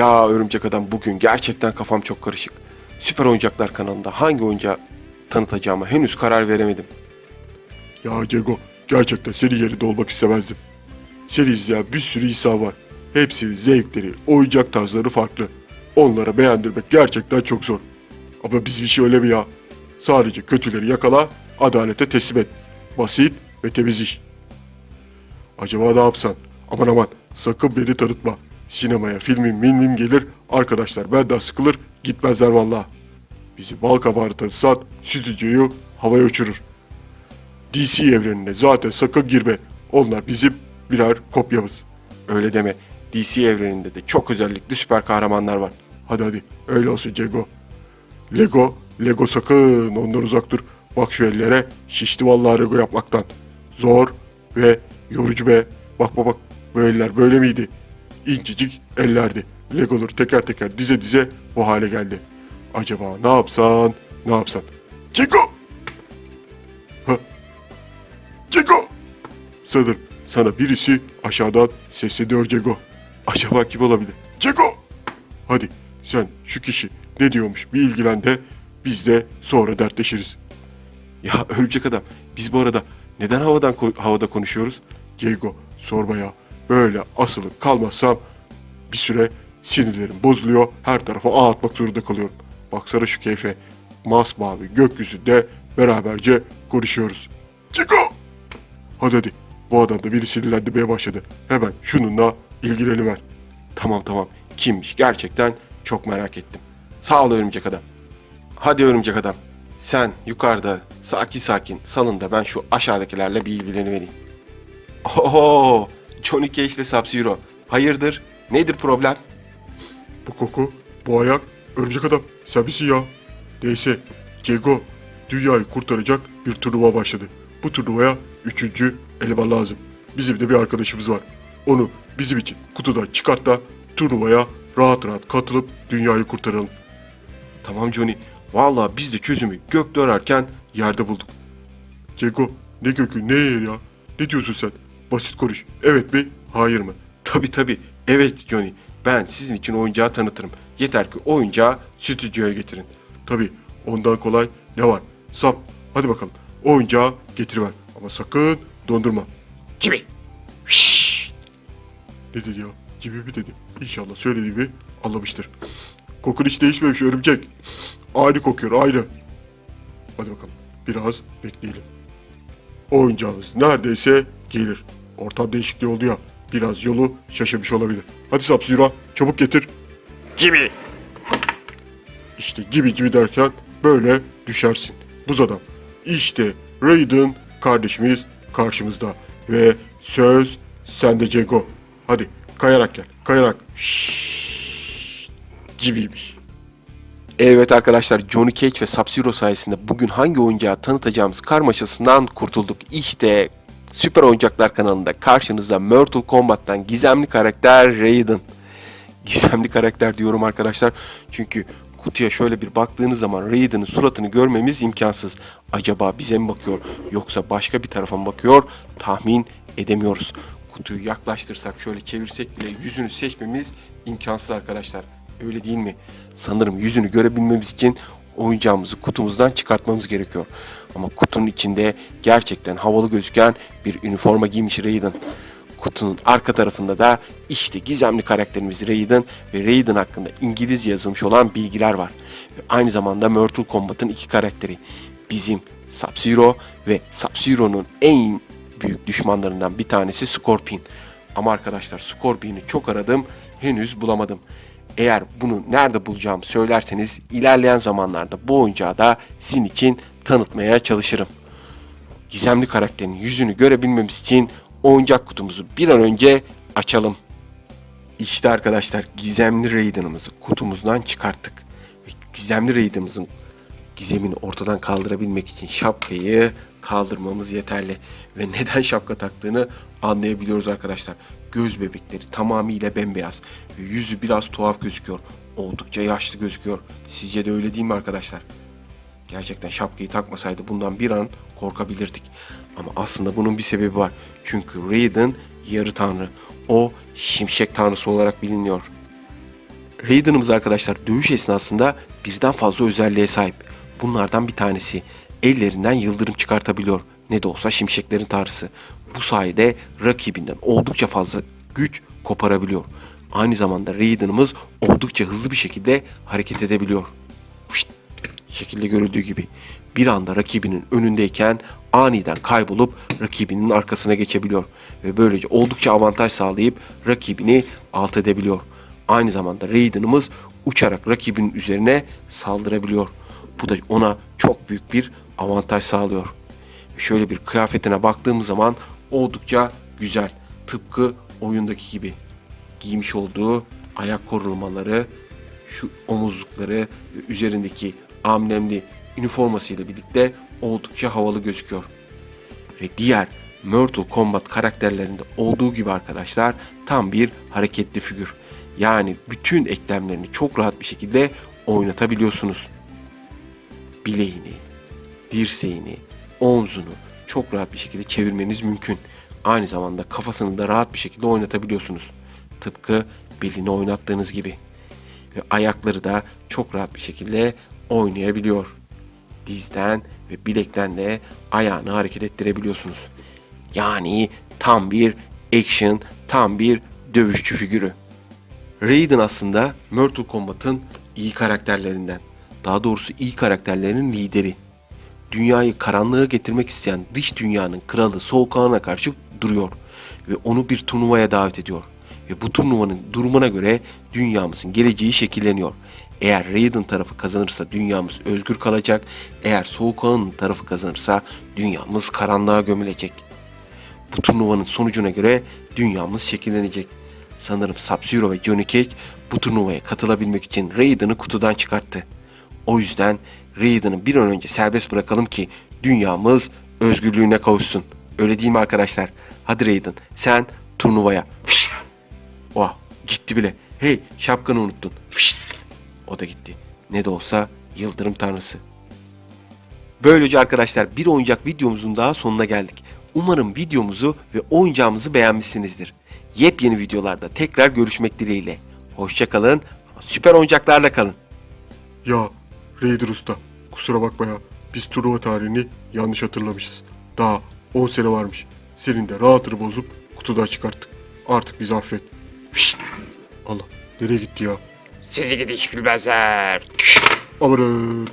Ya Örümcek Adam bugün gerçekten kafam çok karışık. Süper Oyuncaklar kanalında hangi oyuncağı tanıtacağıma henüz karar veremedim. Ya Cego gerçekten senin yerinde olmak istemezdim. Seni izleyen bir sürü insan var. Hepsinin zevkleri, oyuncak tarzları farklı. Onlara beğendirmek gerçekten çok zor. Ama bizim iş öyle mi ya? Sadece kötüleri yakala, adalete teslim et. Basit ve temiz iş. Acaba ne yapsan? Aman aman sakın beni tanıtma. Sinemaya filmim milmim gelir, arkadaşlar benden sıkılır, gitmezler vallahi. Bizi bal kabağı tanıtsan stüdyoyu havaya uçurur. DC evrenine zaten sakın girme. Onlar bizim birer kopyamız. Öyle deme. DC evreninde de çok özellikli süper kahramanlar var. Hadi hadi öyle olsun Cego. Lego, Lego sakın ondan uzak dur. Bak şu ellere şişti vallahi Lego yapmaktan. Zor ve yorucu be. Bak bak bak bu eller böyle miydi? İncecik ellerdi. Legolar teker teker dize dize bu hale geldi. Acaba ne yapsan ne yapsan? Cego! Ha? Cego! Sanırım sana birisi aşağıdan sesleniyor Cego. Acaba kim olabilir? Ceko! Hadi sen şu kişi ne diyormuş bir ilgilen de biz de sonra dertleşiriz. Ya Örümcek Adam biz bu arada neden havadan havada konuşuyoruz? Diego sorma ya. Böyle asılıp kalmazsam bir süre sinirlerim bozuluyor. Her tarafa ağ atmak zorunda kalıyorum. Baksana şu keyfe. Masmavi gökyüzünde beraberce konuşuyoruz. Ceko! Hadi hadi. Bu adam da biri sinirlendirmeye başladı. Hemen şununla ilgileniver. Tamam tamam. Kimmiş? Gerçekten çok merak ettim. Sağ ol Örümcek Adam. Hadi Örümcek Adam. Sen yukarıda sakin sakin salında ben şu aşağıdakilerle bir ilgilenivereyim. Oho! Johnny Cage ile Sub-Zero. Hayırdır? Nedir problem? Bu koku, bu ayak, örümcek adam sen misin ya? Neyse, Cego dünyayı kurtaracak bir turnuva başladı. Bu turnuvaya üçüncü eleman lazım. Bizim de bir arkadaşımız var. Onu bizim için kutudan çıkart da turnuvaya rahat rahat katılıp dünyayı kurtaralım. Tamam Johnny. Vallahi biz de çözümü gökte ararken yerde bulduk. Cego ne kökü ne yer ya? Ne diyorsun sen? Basit konuş. Evet mi? Hayır mı? Tabi tabi. Evet Johnny. Ben sizin için oyuncağı tanıtırım. Yeter ki oyuncağı stüdyoya getirin. Tabii ondan kolay ne var? Sap hadi bakalım oyuncağı getiriver. Ama sakın dondurma. Gibi. Şşş. Ne dedi ya? Gibi mi dedi? İnşallah söylediğimi anlamıştır. Kokun hiç değişmemiş örümcek. Aynı kokuyor aynı. Hadi bakalım biraz bekleyelim. Oyuncağımız neredeyse gelir. Ortam değişikliği oldu ya. Biraz yolu şaşırmış olabilir. Hadi Sapsira çabuk getir. Gibi. İşte gibi gibi derken böyle düşersin. Buz adam. İşte Raiden kardeşimiz karşımızda. Ve söz sende Cego. Hadi kayarak gel. Kayarak. Şşş. Gibiymiş. Evet arkadaşlar Johnny Cage ve Sub-Zero sayesinde bugün hangi oyuncağı tanıtacağımız karmaşasından kurtulduk. İşte Süper Oyuncaklar kanalında karşınızda Mortal Kombat'tan gizemli karakter Raiden. Gizemli karakter diyorum arkadaşlar çünkü kutuya şöyle bir baktığınız zaman Raiden'ın suratını görmemiz imkansız. Acaba bize mi bakıyor yoksa başka bir tarafa mı bakıyor tahmin edemiyoruz. Kutuyu yaklaştırsak şöyle çevirsek bile yüzünü seçmemiz imkansız arkadaşlar. Öyle değil mi? Sanırım yüzünü görebilmemiz için oyuncağımızı kutumuzdan çıkartmamız gerekiyor. Ama kutunun içinde gerçekten havalı gözüken bir üniforma giymiş Raiden. Kutunun arka tarafında da işte gizemli karakterimiz Raiden ve Raiden hakkında İngilizce yazılmış olan bilgiler var. Ve aynı zamanda Mortal Kombat'ın iki karakteri. Bizim Sub-Zero ve Sub-Zero'nun en büyük düşmanlarından bir tanesi Scorpion. Ama arkadaşlar Scorpion'u çok aradım, henüz bulamadım. Eğer bunu nerede bulacağımı söylerseniz ilerleyen zamanlarda bu oyuncağı da sizin için tanıtmaya çalışırım. Gizemli karakterin yüzünü görebilmemiz için oyuncak kutumuzu bir an önce açalım. İşte arkadaşlar gizemli Raiden'ımızı kutumuzdan çıkarttık. Ve gizemli Raiden'ımızın gizemini ortadan kaldırabilmek için şapkayı kaldırmamız yeterli. Ve neden şapka taktığını anlayabiliyoruz arkadaşlar. Göz bebekleri tamamıyla bembeyaz. Yüzü biraz tuhaf gözüküyor. Oldukça yaşlı gözüküyor. Sizce de öyle değil mi arkadaşlar? Gerçekten şapkayı takmasaydı bundan bir an korkabilirdik. Ama aslında bunun bir sebebi var. Çünkü Raiden yarı tanrı. O şimşek tanrısı olarak biliniyor. Raiden'ımız arkadaşlar dövüş esnasında birden fazla özelliğe sahip. Bunlardan bir tanesi ellerinden yıldırım çıkartabiliyor. Ne de olsa şimşeklerin tanrısı. Bu sayede rakibinden oldukça fazla güç koparabiliyor. Aynı zamanda Raiden'ımız oldukça hızlı bir şekilde hareket edebiliyor. Fışt! şekilde görüldüğü gibi bir anda rakibinin önündeyken aniden kaybolup rakibinin arkasına geçebiliyor ve böylece oldukça avantaj sağlayıp rakibini alt edebiliyor. Aynı zamanda Raiden'ımız uçarak rakibinin üzerine saldırabiliyor. Bu da ona çok büyük bir avantaj sağlıyor. Şöyle bir kıyafetine baktığımız zaman oldukça güzel. Tıpkı oyundaki gibi. Giymiş olduğu ayak korumaları, şu omuzlukları üzerindeki amblemli üniformasıyla birlikte oldukça havalı gözüküyor. Ve diğer Mortal Kombat karakterlerinde olduğu gibi arkadaşlar tam bir hareketli figür. Yani bütün eklemlerini çok rahat bir şekilde oynatabiliyorsunuz. Bileğini, dirseğini, omzunu çok rahat bir şekilde çevirmeniz mümkün. Aynı zamanda kafasını da rahat bir şekilde oynatabiliyorsunuz. Tıpkı belini oynattığınız gibi. Ve ayakları da çok rahat bir şekilde oynayabiliyor. Dizden ve bilekten de ayağını hareket ettirebiliyorsunuz. Yani tam bir action, tam bir dövüşçü figürü. Raiden aslında Mortal Kombat'ın iyi karakterlerinden. Daha doğrusu iyi karakterlerinin lideri. Dünyayı karanlığa getirmek isteyen dış dünyanın kralı Soğukağan'a karşı duruyor ve onu bir turnuvaya davet ediyor. Ve bu turnuvanın durumuna göre dünyamızın geleceği şekilleniyor. Eğer Raiden tarafı kazanırsa dünyamız özgür kalacak. Eğer Soğukağan'ın tarafı kazanırsa dünyamız karanlığa gömülecek. Bu turnuvanın sonucuna göre dünyamız şekillenecek. Sanırım Sub-Zero ve Johnny Cage bu turnuvaya katılabilmek için Raiden'ı kutudan çıkarttı. O yüzden Raiden'ı bir an önce serbest bırakalım ki dünyamız özgürlüğüne kavuşsun. Öyle değil mi arkadaşlar? Hadi Raiden sen turnuvaya. Fışt! Oh gitti bile. Hey şapkanı unuttun. Fışt! O da gitti. Ne de olsa yıldırım tanrısı. Böylece arkadaşlar bir oyuncak videomuzun daha sonuna geldik. Umarım videomuzu ve oyuncağımızı beğenmişsinizdir. Yepyeni videolarda tekrar görüşmek dileğiyle. Hoşçakalın ama süper oyuncaklarla kalın. Ya Raider Usta kusura bakma ya. Biz turnuva tarihini yanlış hatırlamışız. Daha 10 sene varmış. Senin de rahatını bozup kutudan çıkarttık. Artık bizi affet. Şşt! Allah nereye gitti ya? Sizi gidiş bilmezler. Amanın.